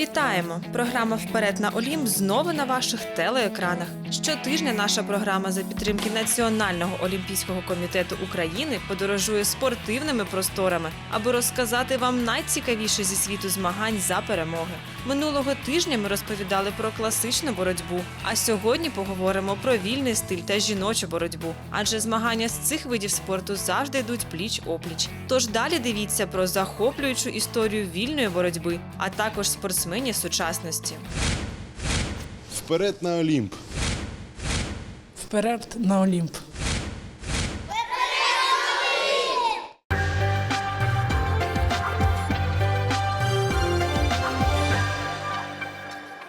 Вітаємо! Програма Вперед на Олімп знову на ваших телеекранах. Щотижня наша програма за підтримки Національного олімпійського комітету України подорожує спортивними просторами, аби розказати вам найцікавіше зі світу змагань за перемоги. Минулого тижня ми розповідали про класичну боротьбу. А сьогодні поговоримо про вільний стиль та жіночу боротьбу. Адже змагання з цих видів спорту завжди йдуть пліч опліч. Тож далі дивіться про захоплюючу історію вільної боротьби, а також спортсменів сучасності. Вперед на Олімп! Вперед на Олімп.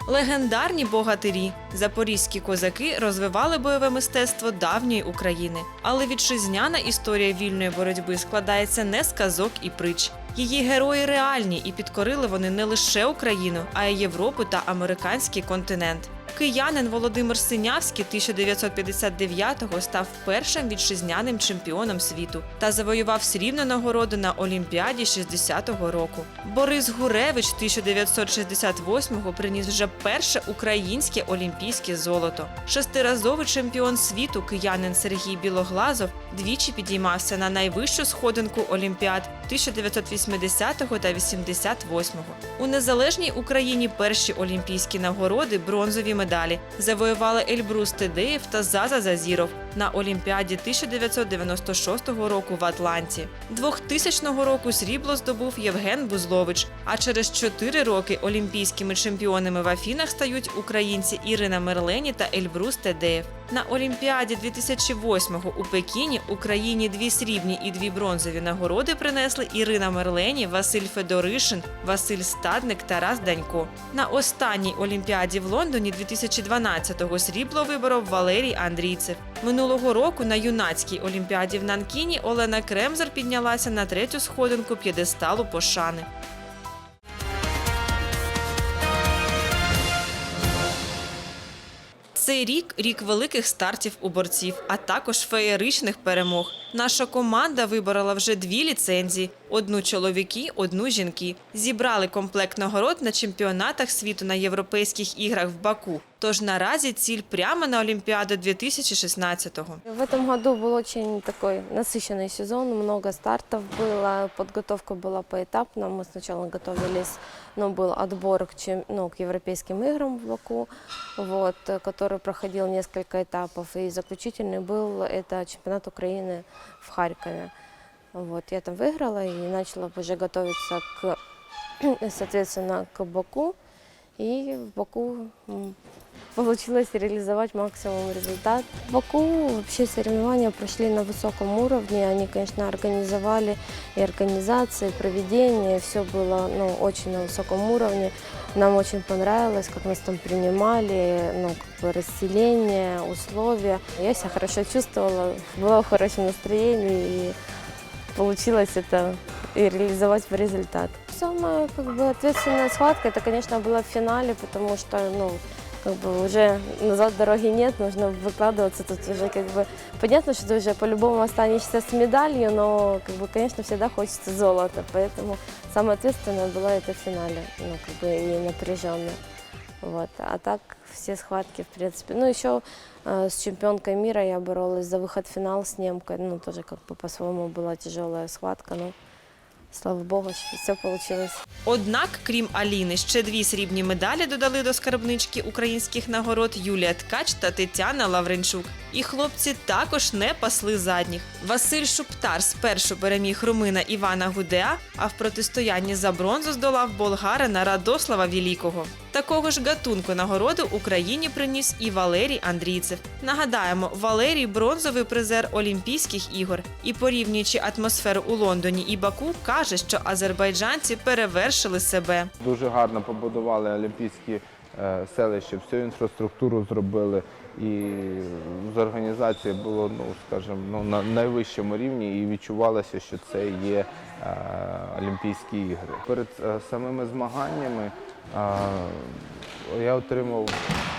Легендарні богатирі, запорізькі козаки розвивали бойове мистецтво давньої України. Але вітчизняна історія вільної боротьби складається не з казок і притч. Її герої реальні і підкорили вони не лише Україну, а й Європу та американський континент. Киянин Володимир Синявський 1959-го став першим вітчизняним чемпіоном світу та завоював срібну нагороду на Олімпіаді 60-го року. Борис Гуревич 1968-го приніс вже перше українське олімпійське золото. Шестиразовий чемпіон світу киянин Сергій Білоглазов двічі підіймався на найвищу сходинку Олімпіад 1980-го та 88-го. У незалежній Україні перші олімпійські нагороди, бронзові медалі завоювали Ельбрус Тедеєв та Заза Зазіров на Олімпіаді 1996 року в Атланті. 2000 року срібло здобув Євген Бузлович. А через 4 роки олімпійськими чемпіонами в Афінах стають українці Ірина Мерлені та Ельбрус Тедеєв. На Олімпіаді 2008-го у Пекіні Україні дві срібні і дві бронзові нагороди принесли Ірина Мерлені, Василь Федоришин, Василь Стадник, Тарас Данько. На останній Олімпіаді в Лондоні 2012-го срібло виборов Валерій Андрійцев. Минулого року на юнацькій олімпіаді в Нанкіні Олена Кремзер піднялася на третю сходинку п'єдесталу пошани. Цей рік рік великих стартів у борців, а також феєричних перемог. Наша команда виборола вже дві ліцензії: одну чоловіки, одну жінки. Зібрали комплект нагород на чемпіонатах світу на європейських іграх в Баку. Тож наразі ціль прямо на Олімпіаду 2016-го. В этом году был очень такой насыщенный сезон, много стартов было, подготовка была поэтапна. Мы сначала готовились, ну, был отбор к, чем, ну, к европейским играм в Баку, вот, э, который проходил несколько этапов, и заключительный был это чемпионат Украины в Харькове. Вот, я там выиграла и начала уже готовиться к, соответственно, к Баку. И в Баку м, получилось реализовать максимум результат. В Баку вообще соревнования прошли на высоком уровне. Они, конечно, организовали и организации, и проведение. Все было ну, очень на высоком уровне. Нам очень понравилось, как нас там принимали, ну, как бы расселение, условия. Я себя хорошо чувствовала, была в хорошем настроении и получилось это и реализовать в результат. Самая как бы, ответственная схватка, это, конечно, была в финале, потому что, ну, как бы уже назад дороги нет, нужно выкладываться тут уже как бы понятно, что ты уже по-любому останешься с медалью, но как бы, конечно, всегда хочется золота, поэтому самое ответственное было это в финале, ну, как бы и напряженно. Вот. А так все схватки, в принципе. Ну, еще э, с чемпионкой мира я боролась за выход в финал с немкой. Ну, тоже как бы по-своему была тяжелая схватка, но слава богу, все получилось. Однак, крім Аліни, ще дві срібні медалі додали до скарбнички українських нагород Юлія Ткач та Тетяна Лавренчук. І хлопці також не пасли задніх. Василь Шуптар спершу переміг румина Івана Гудеа, а в протистоянні за бронзу здолав болгарина Радослава Вілікого. Такого ж гатунку нагороду Україні приніс і Валерій Андрійцев. Нагадаємо, Валерій бронзовий призер Олімпійських ігор і порівнюючи атмосферу у Лондоні і Баку, каже, що азербайджанці перевершили себе. Дуже гарно побудували олімпійські е, селища, всю інфраструктуру зробили. І з організації було, ну скажімо, ну, на найвищому рівні і відчувалося, що це є е, Олімпійські ігри. Перед е, самими змаганнями е, я отримав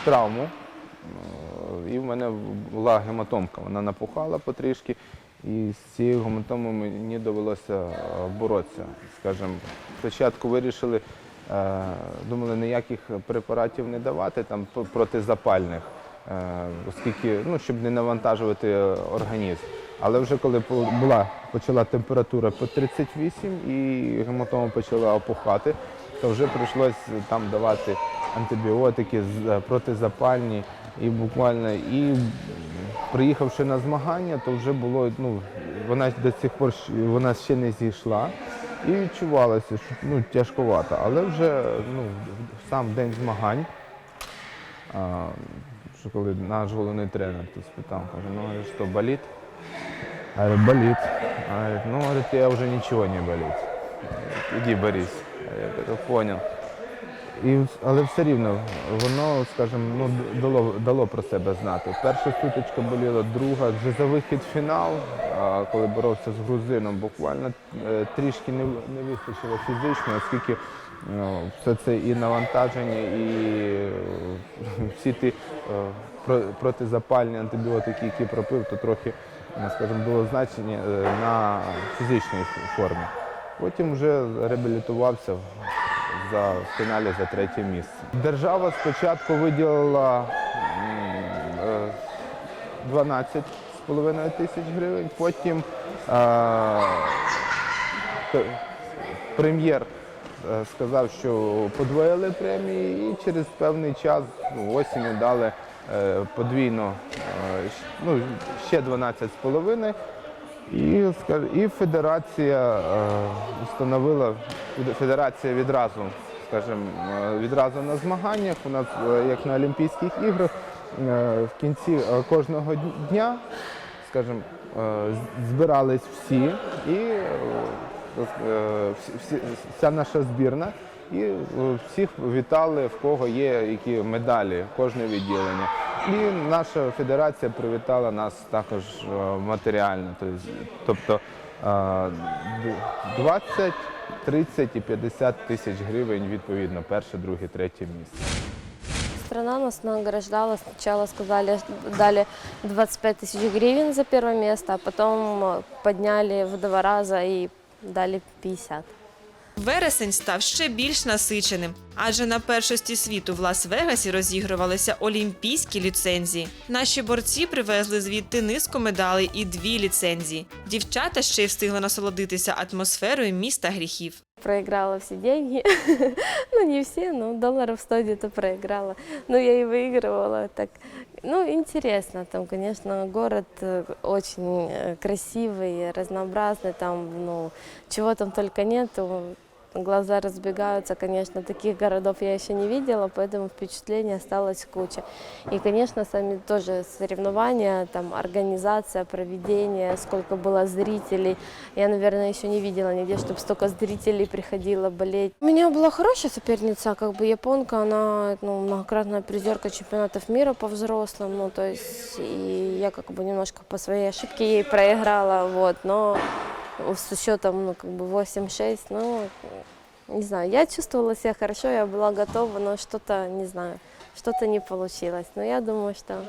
травму, е, і в мене була гематомка. Вона напухала потрішки. І з цією гематомою мені довелося е, боротися. Скажімо, спочатку вирішили Е, Думали, ніяких препаратів не давати там протизапальних, оскільки ну, щоб не навантажувати е, організм. Але вже коли була почала температура по 38 і гематома почала опухати, то вже прийшлось там давати антибіотики е, протизапальні. І буквально і приїхавши на змагання, то вже було ну вона до цих пор вона ще не зійшла і відчувалося, що ну тяжковато. Але вже ну сам день змагань, що коли наш головний тренер тут спитав, каже, ну говорить, що болить? Болит. А говорит, ну, говорит, я уже ничего не болит. Иди борись. Я говорю, понял. І, але все рівно воно, скажімо, ну, дало, дало про себе знати. Перша сутичка боліла, друга вже за вихід в фінал, а, коли боровся з грузином, буквально е, трішки не, не вистачило фізично, оскільки все це і навантаження, і е, всі ті е, протизапальні антибіотики, які пропив, то трохи, ну, скажімо, було значення е, на фізичній формі. Потім вже реабілітувався за фіналі за третє місце. Держава спочатку виділила м, е, 12,5 тисяч гривень, потім е, прем'єр сказав, що подвоїли премії і через певний час ну, осінню дали е, подвійно е, ну, ще 12,5. І, і федерація е, установила федерація відразу, скажімо, е, відразу на змаганнях. У нас, е, як на Олімпійських іграх, е, в кінці е, кожного дня, скажімо, е, збирались всі і е, е, вся наша збірна. І е, всіх вітали, в кого є які медалі, кожне відділення. І наша федерація привітала нас також е, матеріально. Тобто е, д- 20, 30 і 50 тисяч гривень відповідно, перше, друге, третє місце. Страна нас награждала. Сначала сказали, дали 25 тысяч гривен за первое место, а потом э, подняли в два раза и дали 50. Вересень став ще більш насиченим, адже на першості світу в Лас-Вегасі розігрувалися олімпійські ліцензії. Наші борці привезли звідти низку медалей і дві ліцензії. Дівчата ще й встигли насолодитися атмосферою міста гріхів. Проиграла все деньги. ну, не все, но долларов 100 где-то проиграла. Но я и выигрывала. Так. Ну, интересно. Там, конечно, город э, очень э, красивый, разнообразный. Там, ну, чего там только нету. Глаза разбегаются, конечно, таких городов я еще не видела, поэтому впечатлений осталось куча. И, конечно, сами тоже соревнования, там, организация, проведение, сколько было зрителей. Я, наверное, еще не видела нигде, чтобы столько зрителей приходило болеть. У меня была хорошая соперница, как бы японка, она ну, многократная призерка чемпионатов мира по взрослым, ну, то есть, и я как бы немножко по своей ошибке ей проиграла, вот, но с счетом, ну, как бы 8-6, ну, не знаю, я чувствовала себя хорошо, я была готова, но что-то, не знаю, что-то не получилось. Но я думаю, что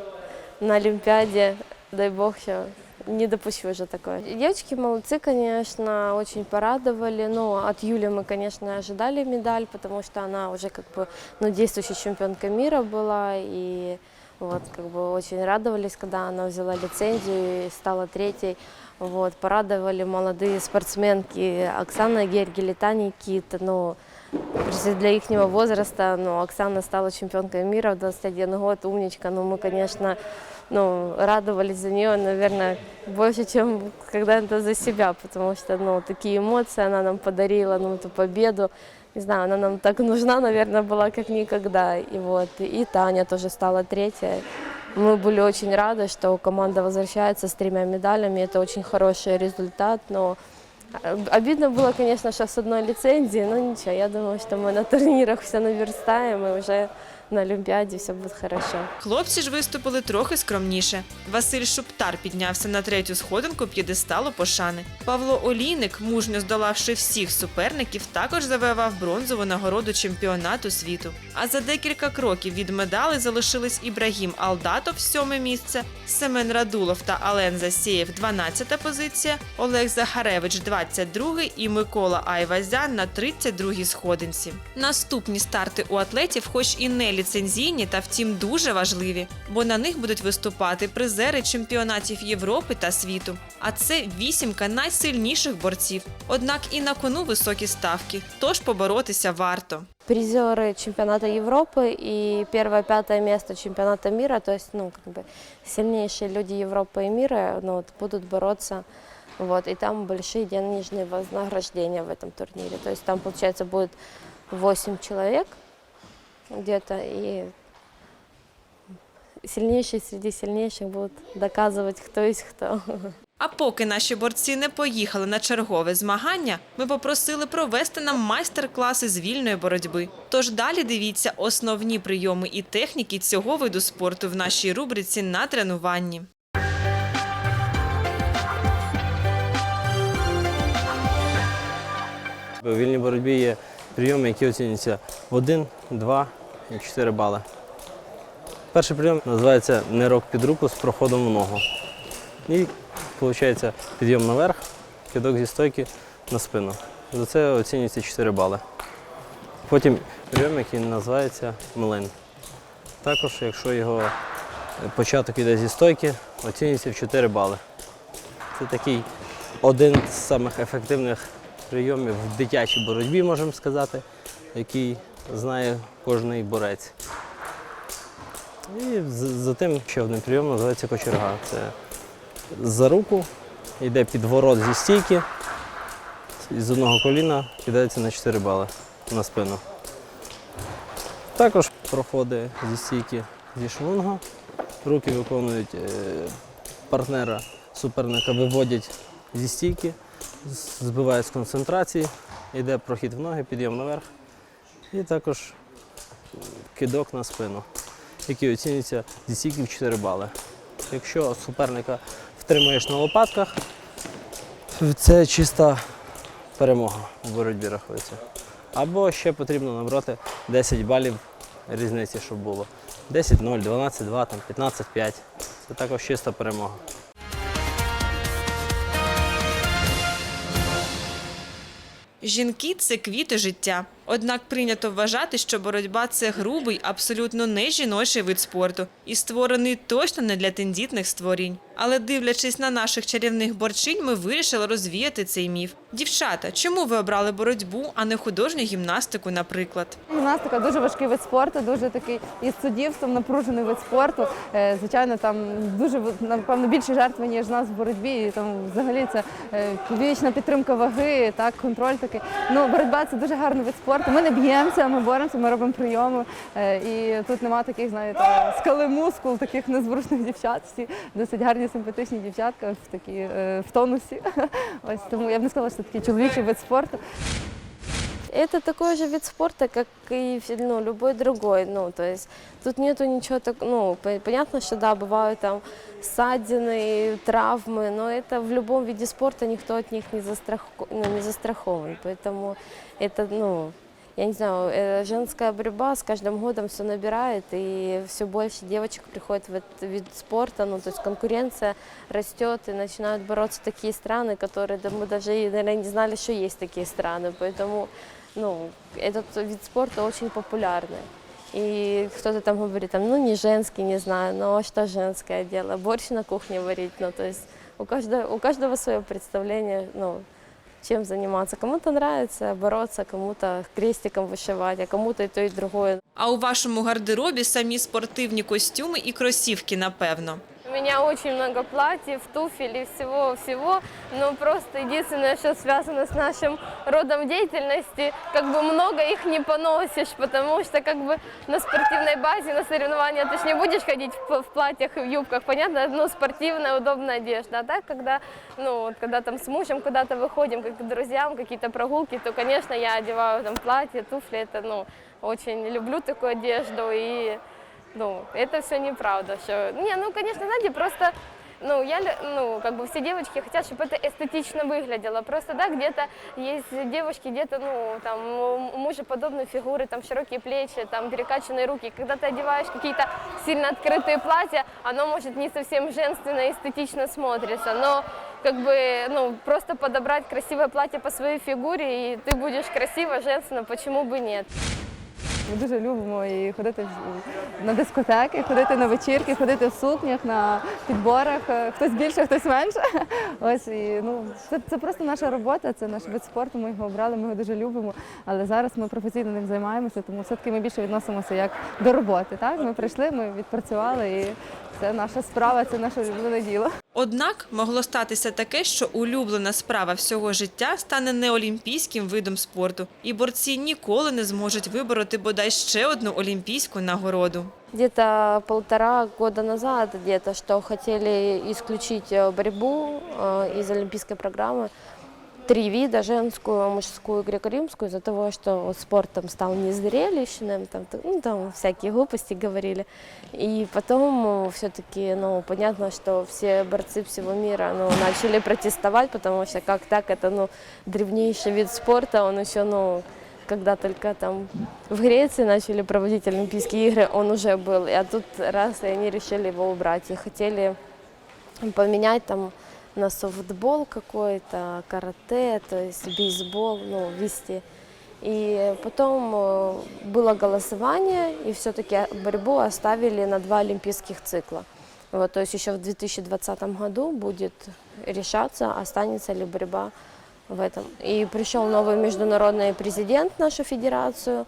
на Олимпиаде, дай бог, еще не допущу уже такое. Девочки молодцы, конечно, очень порадовали. Но от Юли мы, конечно, ожидали медаль, потому что она уже как бы ну, действующая чемпионка мира была. И вот как бы очень радовались, когда она взяла лицензию и стала третьей. Вот, порадовали молодые спортсменки Оксана Гергель и Таня Кит. Ну, просто для их возраста, ну, Оксана стала чемпионкой мира в 21 год, умничка. Ну, мы, конечно, ну, радовались за нее, наверное, больше, чем когда-то за себя, потому что, ну, такие эмоции она нам подарила, ну, эту победу. Не знаю, она нам так нужна, наверное, была как никогда. И вот, и Таня тоже стала третья. Мы были очень рады, что команда возвращается с тремя медалями. Это очень хороший результат, но э, обидно было, конечно, что с одной лицензией, но ничего, я думаю, что мы на турнирах все наверстаем и уже на Олимпиаде все будет хорошо. Хлопці ж виступили трохи скромніше. Василь Шуптар піднявся на третю сходинку п'єдесталу пошани. Павло Олійник, мужньо здолавши всіх суперників, також завоював бронзову нагороду чемпіонату світу. А за декілька кроків від медалей залишились Ібрагім Алдатов, сьоме місце, Семен Радулов та Ален Засєєв, 12-та позиція, Олег Захаревич, 22-й і Микола Айвазян на 32 сходинці. Наступні старти у атлетів, хоч і не ліцензійні, та втім дуже важливі, бо на них будуть виступати призери чемпіонатів Європи та світу. А це вісімка найсильніших борців. Однак і на кону високі ставки, тож поборотися варто. Призеры чемпионата Европы и первое-пятое место чемпионата мира, то есть, ну, как бы сильнейшие люди Европы и мира, ну, вот, будут бороться, вот, и там большие денежные вознаграждения в этом турнире. То есть там, получается, будет 8 человек где-то, и сильнейшие среди сильнейших будут доказывать, кто есть кто. А поки наші борці не поїхали на чергове змагання, ми попросили провести нам майстер-класи з вільної боротьби. Тож далі дивіться основні прийоми і техніки цього виду спорту в нашій рубриці на тренуванні. У вільній боротьбі є прийоми, які оцінюються в 1, 2 і 4 бали. Перший прийом називається нирок під руку з проходом в ногу. І виходить підйом наверх, кидок зі стойки на спину. За це оцінюється 4 бали. Потім прийом, який називається млин. Також, якщо його початок іде зі стойки, оцінюється в 4 бали. Це такий один з самих ефективних прийомів в дитячій боротьбі, можемо сказати, який знає кожний борець. І з- за тим ще один прийом називається кочерга. Це за руку, йде під ворот зі стійки, і з одного коліна кидається на 4 бали на спину. Також проходить зі стійки зі шлунга. Руки виконують е, партнера суперника, виводять зі стійки, з- збивають з концентрації, йде прохід в ноги, підйом наверх. І також кидок на спину, який оцінюється зі стійки в 4 бали. Якщо суперника втримаєш на лопатках, це чиста перемога в боротьбі рахується. Або ще потрібно набрати 10 балів різниці, щоб було. 10-0, 12-2, 15-5. Це також чиста перемога. Жінки це квіти життя. Однак прийнято вважати, що боротьба це грубий, абсолютно не жіночий вид спорту і створений точно не для тендітних створінь. Але дивлячись на наших чарівних борчинь, ми вирішили розвіяти цей міф. Дівчата, чому ви обрали боротьбу, а не художню гімнастику, наприклад? Гімнастика дуже важкий вид спорту, дуже такий із суддівством напружений вид спорту. Е, Звичайно, там дуже напевно більше жертви, ніж нас в боротьбі. І там взагалі це е, вічна підтримка ваги, так, контроль такий. Ну, боротьба це дуже гарний вид спорту Ми не б'ємося, ми боремося, ми робимо прийоми. Е, І тут нема таких, знаєте, скали мускул, таких незворушних дівчат. Всі досить гарні, симпатичні дівчатка в такі е, в тонусі. Ось тому я б не сказала, що це такий чоловічий вид спорту. Это такой же вид спорта, как и ну, любой другой. Ну, то есть тут нету ничего так, ну, по- понятно, что да, бывают там ссадины, травмы, но это в любом виде спорта никто от них не, застрах... ну, не застрахован. Поэтому это, ну, я не знаю, э, женская борьба с каждым годом все набирает, и все больше девочек приходит в этот вид спорта, ну, то есть конкуренция растет, и начинают бороться такие страны, которые да, мы даже, и, наверное, не знали, что есть такие страны, поэтому, ну, этот вид спорта очень популярный. И кто-то там говорит, там, ну, не женский, не знаю, но что женское дело, борщ на кухне варить, ну, то есть у каждого, у каждого свое представление, ну, чем заниматься. Кому-то нравится бороться, кому-то крестиком вышивать, а кому-то и то, и другое. А у вашому гардеробі самі спортивні костюми і кросівки, напевно меня очень много платьев, туфель и всего-всего, но просто единственное, что связано с нашим родом деятельности, как бы много их не поносишь, потому что как бы на спортивной базе, на соревнования ты ж не будешь ходить в, в платьях и в юбках, понятно, ну, спортивная, удобная одежда. А так, когда, ну, вот, когда там с мужем куда-то выходим, как к друзьям, какие-то прогулки, то, конечно, я одеваю там платье, туфли, это, ну, очень люблю такую одежду и ну, это все неправда. Что... Не, ну, конечно, знаете, просто, ну, я, ну, как бы все девочки хотят, чтобы это эстетично выглядело. Просто, да, где-то есть девушки, где-то, ну, там, у мужа подобные фигуры, там, широкие плечи, там, перекачанные руки. Когда ты одеваешь какие-то сильно открытые платья, оно может не совсем женственно эстетично смотрится, но как бы, ну, просто подобрать красивое платье по своей фигуре, и ты будешь красиво, женственно, почему бы нет. Ми дуже любимо і ходити на дискотеки, ходити на вечірки, ходити в сукнях, на підборах. Е, Хтось більше, хтось менше. Ось і ну це, це просто наша робота, це наш вид спорту. Ми його обрали, ми його дуже любимо. Але зараз ми професійно ним займаємося, тому все-таки ми більше відносимося як до роботи. Так, ми прийшли, ми відпрацювали, і це наша справа, це наше улюблене діло. Однак могло статися таке, що улюблена справа всього життя стане неолімпійським видом спорту, і борці ніколи не зможуть вибороти бодай ще одну олімпійську нагороду. Где-то полтора года назад, где-то, что хотели исключить э, борьбу э, из олимпийской программы. Три вида, женскую, мужскую, греко-римскую, из-за того, что вот спорт там стал незрелищным, там, т- ну, там всякие глупости говорили. И потом все-таки, ну, понятно, что все борцы всего мира, ну, начали протестовать, потому что как так, это, ну, древнейший вид спорта, он еще, ну, когда только там в Греции начали проводить Олимпийские игры, он уже был. А тут раз, и они решили его убрать. И хотели поменять там на софтбол какой-то, карате, то есть бейсбол, ну, ввести. И потом э, было голосование, и все-таки борьбу оставили на два олимпийских цикла. Вот, то есть еще в 2020 году будет решаться, останется ли борьба в этом. И пришел новый международный президент в нашу федерацию,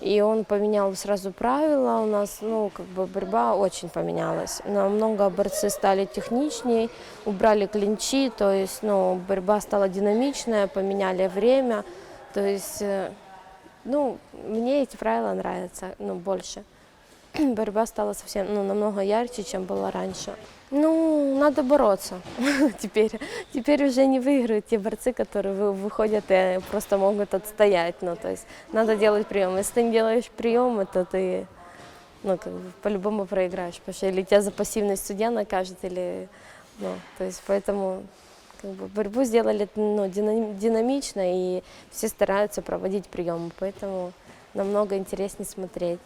и он поменял сразу правила. У нас, ну, как бы борьба очень поменялась. Намного борцы стали техничнее, убрали клинчи, то есть, ну, борьба стала динамичная, поменяли время. То есть, э, ну, мне эти правила нравятся, ну, больше. Борьба стала совсем, ну, намного ярче, чем была раньше. Ну, надо бороться теперь. Теперь уже не выиграют те борцы, которые вы- выходят и просто могут отстоять. Ну, то есть надо делать прием. Если ты не делаешь приемы, то ты ну, как бы по-любому проиграешь. Потому что или тебя за пассивность судья накажет, или... Ну, то есть поэтому как бы, борьбу сделали ну, дина- динамично, и все стараются проводить приемы. Поэтому намного интереснее смотреть.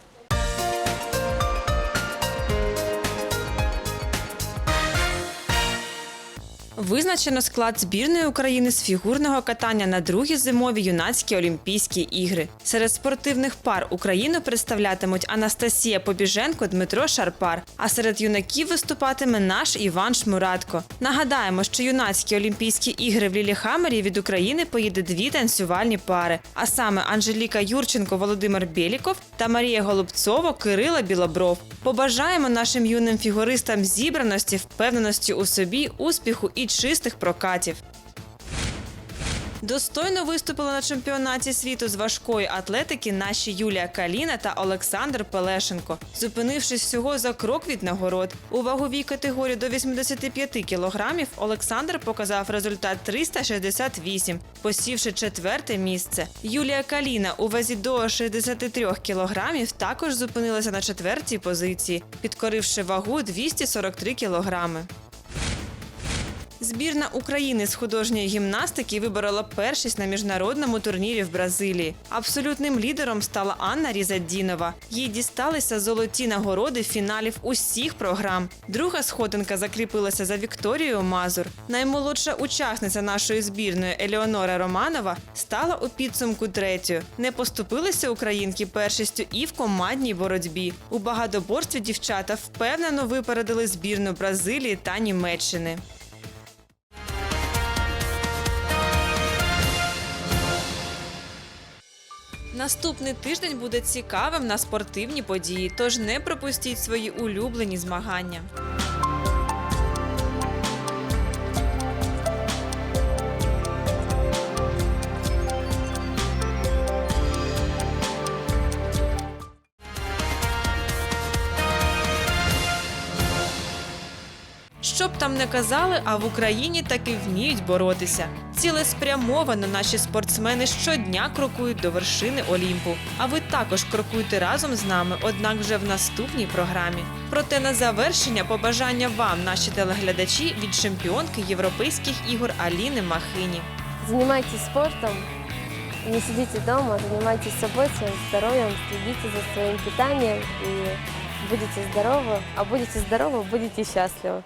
Визначено склад збірної України з фігурного катання на другі зимові юнацькі Олімпійські ігри. Серед спортивних пар Україну представлятимуть Анастасія Побіженко, Дмитро Шарпар. А серед юнаків виступатиме наш Іван Шмуратко. Нагадаємо, що юнацькі Олімпійські ігри в Ліліхамері від України поїде дві танцювальні пари. А саме Анжеліка Юрченко, Володимир Бєліков та Марія Голубцова, Кирила Білобров. Побажаємо нашим юним фігуристам зібраності, впевненості у собі, успіху чистих прокатів. Достойно виступили на чемпіонаті світу з важкої атлетики наші Юлія Каліна та Олександр Пелешенко, зупинившись всього за крок від нагород. У ваговій категорії до 85 кілограмів Олександр показав результат 368, посівши четверте місце. Юлія Каліна у вазі до 63 кілограмів також зупинилася на четвертій позиції, підкоривши вагу 243 кілограми. Збірна України з художньої гімнастики виборола першість на міжнародному турнірі в Бразилії. Абсолютним лідером стала Анна Різадінова. Їй дісталися золоті нагороди фіналів усіх програм. Друга сходинка закріпилася за Вікторією Мазур. Наймолодша учасниця нашої збірної Елеонора Романова стала у підсумку третьою. Не поступилися українки першістю і в командній боротьбі. У багатоборстві дівчата впевнено випередили збірну Бразилії та Німеччини. Наступний тиждень буде цікавим на спортивні події, тож не пропустіть свої улюблені змагання. Що б там не казали, а в Україні таки вміють боротися. Цілеспрямовано наші спортсмени щодня крокують до вершини Олімпу. А ви також крокуйте разом з нами, однак вже в наступній програмі. Проте на завершення побажання вам, наші телеглядачі, від чемпіонки європейських ігор Аліни Махині. Занимайтесь спортом, не сидите дома, занимайтесь собой, своим здоровьем, следите за своим питанием и будете здоровы. А будете здоровы, будете счастливы.